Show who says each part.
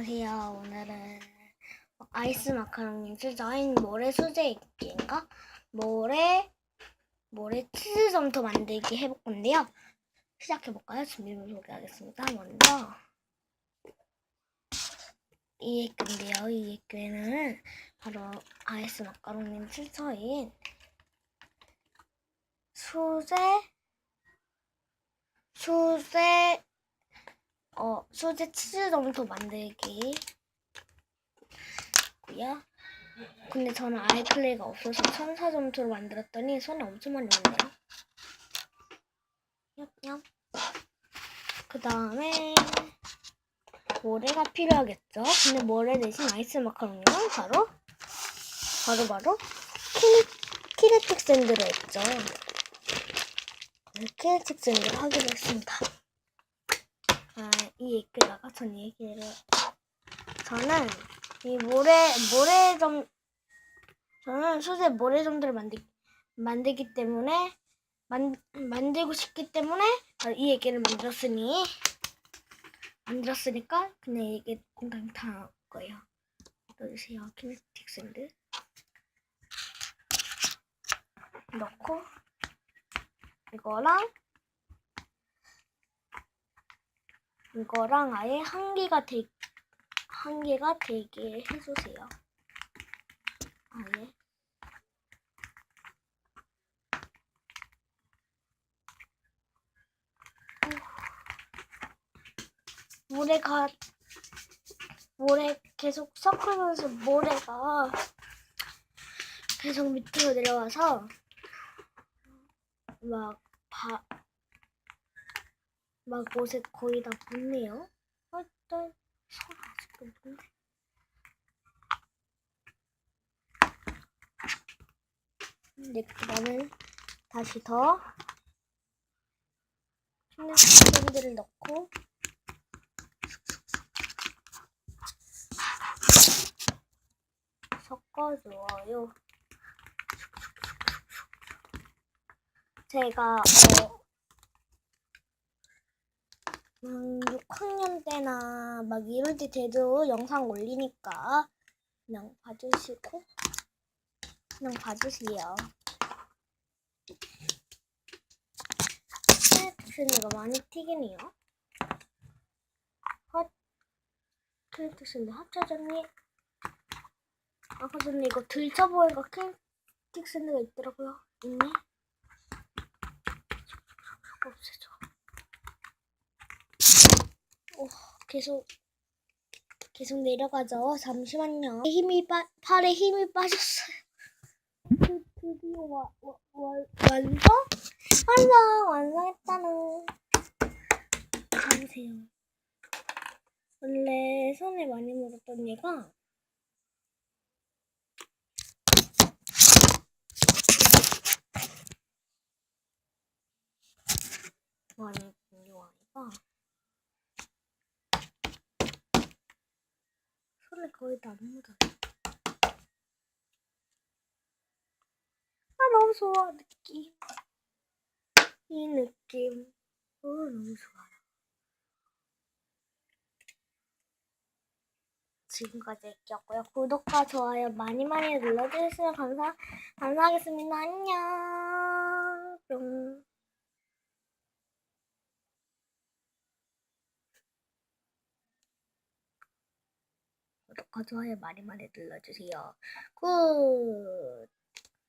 Speaker 1: 안녕하세요. 오늘은 아이스 마카롱님 수저인 모래 수제 입기인가? 모래 모래 치즈 점토 만들기 해볼 건데요. 시작해볼까요? 준비물 소개하겠습니다. 먼저 이 액인데요. 이 액에는 바로 아이스 마카롱님 출처인 수제 수제 어, 수제 치즈 점토 만들기. 고요. 근데 저는 아이클레이가 없어서 천사 점토로 만들었더니 손에 엄청 많이 왔네요. 냠냠. 그 다음에 모래가 필요하겠죠. 근데 모래 대신 아이스 마카롱은 바로 바로 바로 키네틱 샌드로 했죠. 네, 키네틱 샌드를 하기로 했습니다. 아, 이 얘기다가 전 얘기를 저는 이 모래 모래점 저는 수제 모래점들을 만들 만들기 때문에 만 만들고 싶기 때문에 이 얘기를 만들었으니 만들었으니까 그냥 이 얘기 공당 다 거예요. 넣어주세요. 키네틱 샌드 넣고 이거랑 이거랑 아예 한 개가 되, 한 개가 되게 해주세요. 아예. 어. 모래가, 모래 계속 섞으면서 모래가 계속 밑으로 내려와서 막 바, 막 옷에 거의 다 묻네요. 아, 나손 아직도 묻네. 네, 그다음에 다시 더 캔들을 넣고 섞어줘요. 제가 어, 음, 6학년 때나 막 이럴 때 제도 영상 올리니까 그냥 봐주시고 그냥 봐주세요. 트랙트스가 많이 튀기네요. 헛 트랙트스인데 합쳐졌니? 아까 전에 이거 들쳐보니까 트랙트스가 있더라고요. 있네. 없애줘. 오, 계속 계속 내려가죠. 잠시만요. 힘이 빠 팔에 힘이 빠졌어요. 드, 드디어 와, 와, 와, 완성? 완성! 완성했다는. 잡으세요. 원래 손에 많이 묻었던 얘가 많이 묻은 아이가 손에 거의 다 안 묻어요. 아, 너무 좋아, 느낌. 이 느낌. 어, 너무 좋아요. 지금까지 했고요. 구독과 좋아요 많이 많이 눌러주시면 감사, 감사하겠습니다. 안녕. 뿅. 구독과 좋아요 많이 많이 눌러주세요. 굿.